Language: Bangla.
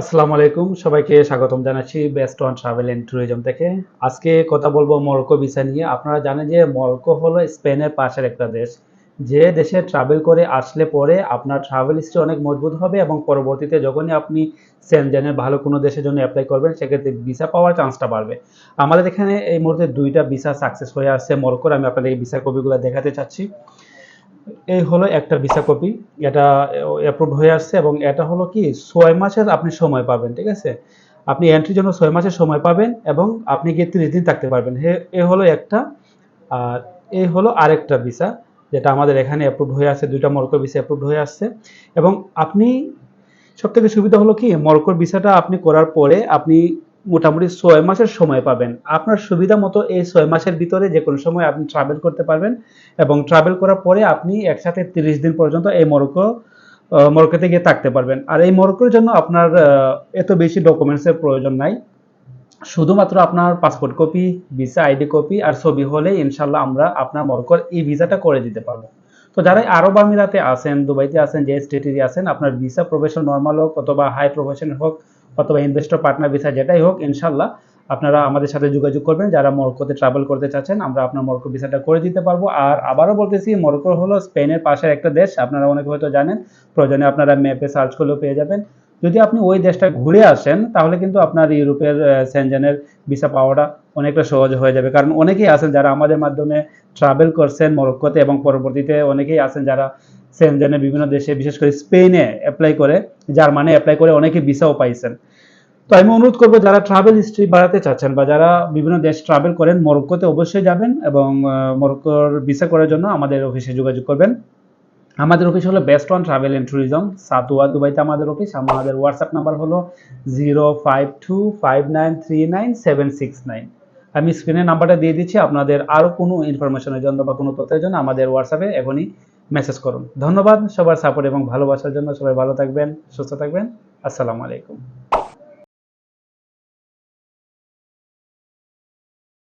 আসসালামু আলাইকুম, সবাইকে স্বাগতম জানাচ্ছি best on travel and tourism থেকে। আজকে কথা বলব মরক্কো ভিসা নিয়ে। আপনারা জানেন যে মরক্কো হলো স্পেনের পাশের একটা দেশ। যে দেশে ট্রাভেল করে আসলে পরে আপনার ট্রাভেল হিস্ট্রি অনেক মজবুত হবে এবং পরবর্তীতে যখনই আপনি সেনজেনের ভালো কোনো দেশের জন্য অ্যাপ্লাই করবেন, সেক্ষেত্রে ভিসা পাওয়ার চান্সটা বাড়বে। আমাদের এখানে এই মুহূর্তে দুইটা ভিসা সাকসেস হয়ে আসছে মরক্কোর। আমি আপনাদের এই ভিসা কপিগুলো দেখাতে চাচ্ছি। এই হলো একটা ভিসা কপি। এটা অ্যাপ্রুভ হয়ে আসছে এবং এটা হলো কি, ছয় মাসের আপনি সময় পাবেন, ঠিক আছে? আপনি এন্ট্রির জন্য ছয় মাসের সময় পাবেন এবং আপনি গিয়ে তিরিশ দিন থাকতে পারবেন। এ হলো একটা, আর এই হলো আরেকটা ভিসা, যেটা আমাদের এখানে অ্যাপ্রুভ হয়ে আসছে, দুইটা মরকো ভিসা অ্যাপ্রুভ হয়ে আসছে। এবং আপনি সব থেকে সুবিধা হলো কি মরক্কোর ভিসাটা আপনি করার পরে আপনি মোটামুটি ছয় মাসের সময় পাবেন। আপনার সুবিধা মতো এই ছয় মাসের ভিতরে যে কোনো সময় আপনি ট্রাভেল করতে পারবেন এবং ট্রাভেল করার পরে আপনি একসাথে তিরিশ দিন পর্যন্ত এই মরক্কো মরক্কোতে গিয়ে থাকতে পারবেন। আর এই মরক্কোর জন্য আপনার এত বেশি ডকুমেন্টসের প্রয়োজন নাই। শুধুমাত্র আপনার passport copy visa ID copy আর ছবি হলে ইনশাল্লাহ আমরা আপনার মরক্কোর এই ভিসাটা করে দিতে পারব। তো যারা আরব আমিরাতে আছেন, দুবাইতে আছেন, যে স্টেটেরই আছেন, আপনার ভিসা প্রফেশন নর্মাল হোক অথবা হাই প্রফেশন হোক অথবা ইনভেস্টর পার্টনার ভিসা যেটাই হোক, ইনশাল্লাহ আপনারা আমাদের সাথে যোগাযোগ করবেন। যারা মরক্কোতে ট্রাভেল করতে চাচ্ছেন, আমরা আপনার মরক্কো ভিসাটা করে দিতে পারব। আর আবারও বলতেছি, মরক্কো হলো স্পেনের পাশের একটা দেশ। আপনারা অনেকে হয়তো জানেন, প্রয়োজনে আপনারা ম্যাপে সার্চ করলেও পেয়ে যাবেন। যদি আপনি ওই দেশটা ঘুরে আসেন, তাহলে কিন্তু আপনার ইউরোপের সেনজেনের ভিসা পাওয়াটা অনেকটা সহজ হয়ে যাবে। কারণ অনেকেই আছেন যারা আমাদের মাধ্যমে ট্রাভেল করছেন মরক্কোতে এবং পরবর্তীতে অনেকেই আছেন যারা সেনজেনের বিভিন্ন দেশে, বিশেষ করে স্পেনে অ্যাপ্লাই করে, জার্মানি অ্যাপ্লাই করে অনেকে ভিসাও পাইছেন। তো আমি অনুরোধ করব, যারা ট্রাভেল হিস্ট্রি বাড়াতে চাচ্ছেন বা যারা বিভিন্ন দেশ ট্রাভেল করেন, মরক্কোতে অবশ্যই যাবেন এবং মরক্কোর ভিসা করার জন্য আমাদের অফিসে যোগাযোগ করবেন। আমাদের অফিস হলো best on travel and tourism Satwa দুবাইতে আমাদের অফিস আমাদের হোয়াটসঅ্যাপ নাম্বার হলো zero five two five nine three nine seven six nine আমি স্ক্রিনে নাম্বারটা দিয়ে দিচ্ছি, আপনাদের আরও কোনো ইনফরমেশনের জন্য বা কোনো তথ্যের জন্য আমাদের হোয়াটসঅ্যাপে এখনই মেসেজ করুন। ধন্যবাদ সবার সাপোর্ট এবং ভালোবাসার জন্য। সবাই ভালো থাকবেন, সুস্থ থাকবেন। আসসালামু আলাইকুম।